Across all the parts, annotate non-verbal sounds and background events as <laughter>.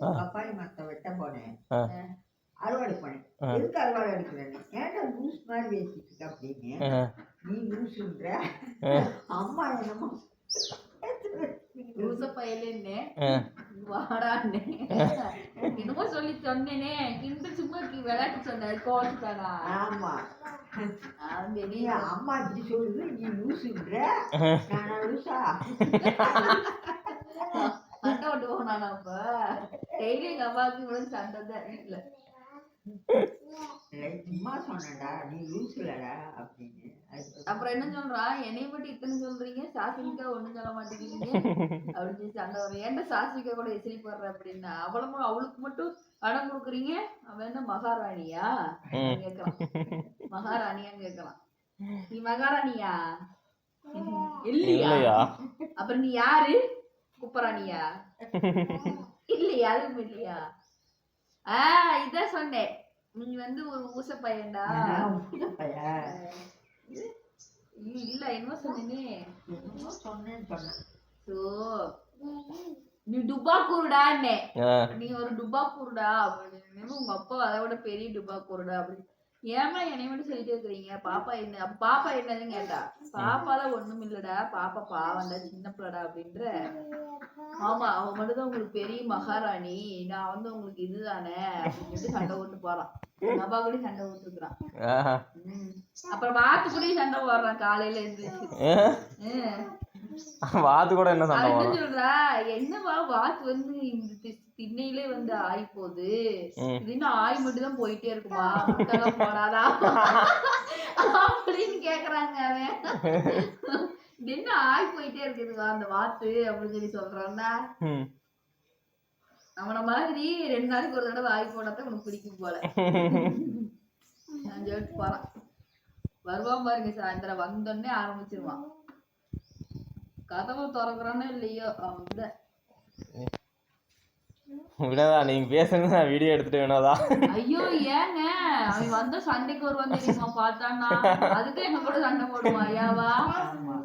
பப்பாளி மரத்தை வெட்ட போனேன். அறுவடை பண்ணேன். ஆ. எதுக்கு அறுவடை எடுக்கிறேன் ஏன்டா லூஸ் மாதிரி பேசிட்டு இருக்க அப்படின்னு. நீ லூசுன்ற. அம்மா என்னமோ லூச பயலுன்னு. வாடான்னு. என்னமோ சொல்லி சொன்னேனே. கிண்டு சும்மா விளையாட்டு சொன்னேன் கோச்சுட்டானா ஆமா. அம்மா இப்படி சொல்லுது. நீ லூசுன்ற. நான் லூசா <laughs> சண்டை விட்டு போனானா அப்ப சண்டை தான் வீட்டுல இல்லை, சும்மா சொன்னேன்டா நீ லூசுலடா அப்படின்னு. அதுக்கு அப்புறம் என்ன சொல்றான் என்னைய மட்டும் இத்தனை சொல்றீங்க? சாஸ்திரிக்கா ஒண்ணும் சொல்ல மாட்டேங்கிறீங்க. அப்படின்னு சொல்லி சண்டை வரும் ஏன்டா கூட எசிரி போடுற அப்படின்னா அவளும் அவளுக்கு மட்டும் பணம் கொடுக்குறீங்க? அவன் என்ன மகாராணியா. கேக்குறான் மகாராணியான்னு கேக்குறான் நீ மகாராணியா? இல்லையா? இல்லையா? அப்புறம் நீ யாரு? குப்பராணியா? இல்லையா? அதுவும் இல்லையா? ஆ இதான் சொன்னேன். நீ வந்து ஒரு ஊச பையன்டா பையன் இல்ல என்ன என்னமோ சொன்னேன்னு சொன்னேன். சோ நீ டுபா ஆ, நீ ஒரு டுபா குருடா அப்படின்னு உங்க அப்பா அதை விட பெரிய டுபா குருடா அப்படி ஏமா என்னை மட்டும் சொல்லிட்டே இருக்கிறீங்க? பாப்பா என்ன பாப்பா என்னதுன்னு கேட்டா பாப்பாலாம் ஒண்ணும் இல்லடா பாப்பா பாவம்டா சின்ன பிள்ளடா அப்படின்ற. ஆமா அவ மட்டும் தான் உங்களுக்கு பெரிய மகாராணி நான் வந்து உங்களுக்கு இதுதானே அப்படின்னு சண்டை போட்டு போறான். அப்பா கூட சண்டை போட்டுருக்கான் ஆஹா. அப்புறம் வாத்து கூட சண்டை போடுறான் காலையில ம். வாத்து கூட என்ன சண்டை அவன் சொல்றா? என்னவா வாத்து வந்து இந்த திண்ணையிலே வந்து ஆய் போகுது ம். இது இன்னும் ஆய் மட்டும் தான் போயிட்டே இருக்குமா? போடாதா அப்படின்னு கேக்குறாங்க அவன். என்ன ஆய் போயிட்டே இருக்குதுவா அந்த வாத்து அப்படின்னு சொல்லி சொல்றான்னா ம். அவன மாதிரி ரெண்டு நாளைக்கு ஒரு தடவை ஆய் போடாதான் உனக்கு பிடிக்கும் போல. நான் சொல்லிட்டு போறான். வருவான் பாருங்க சாயந்தரம் வந்தோடனே ஆரம்பிச்சிருவான். கதவை திறக்கிறானோ இல்லையோ அவன் வினோதா நீங்க பேசுங்க நான் வீடியோ எடுத்துட்டு வினோதா ஐயோ ஏங்க? அவன் வந்த சண்டைக்கு வருவான் தெரியுமா பார்த்தான்னா? அதுக்கு எங்க கூட சண்டை போடுவான் ஐயாவா?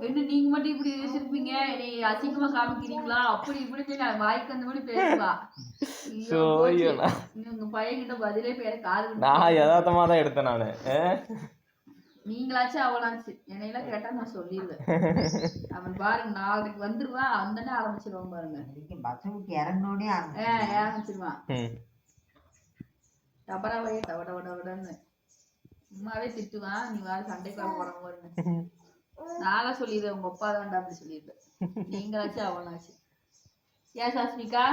என்ன நீங்க மட்டும் இப்படி வச்சிருப்பீங்க என்னை அசிங்கமா காமிக்கிறீங்களா? அப்படி இப்படி அவன் வாய்க்கு அந்த மாதிரி பேசுவா. சோ. ஐயோ, நான்- உங்க பையன் கிட்ட பதிலே பேர காது நான் யதார்த்தமா தான் எடுத்தேன் நானு? நீங்களாச்சும் அவனாச்சு என்னையெல்லாம் கேட்டா நான் சொல்லிடுவேன் அவன் பாருங்க நாளைக்கு வந்துருவான் அந்தனே ஆரம்பிச்சிருவான் பாருங்க. பஸ் விட்டு ஆரம்பிச்சு ஆரம்பிச்சிருவான். ம். டபரா டபட டபடன்னு. சும்மாவே திட்டுவான் நீ வேற சண்டைக்கு வர போற பாருங்க நாளா சொல்லிடுவேன் உங்க அப்பா தான்டா அப்படி சொல்லிடுவேன் நீங்களாச்சும் அவனாச்சு. ஏன் சாஸ்மிகா?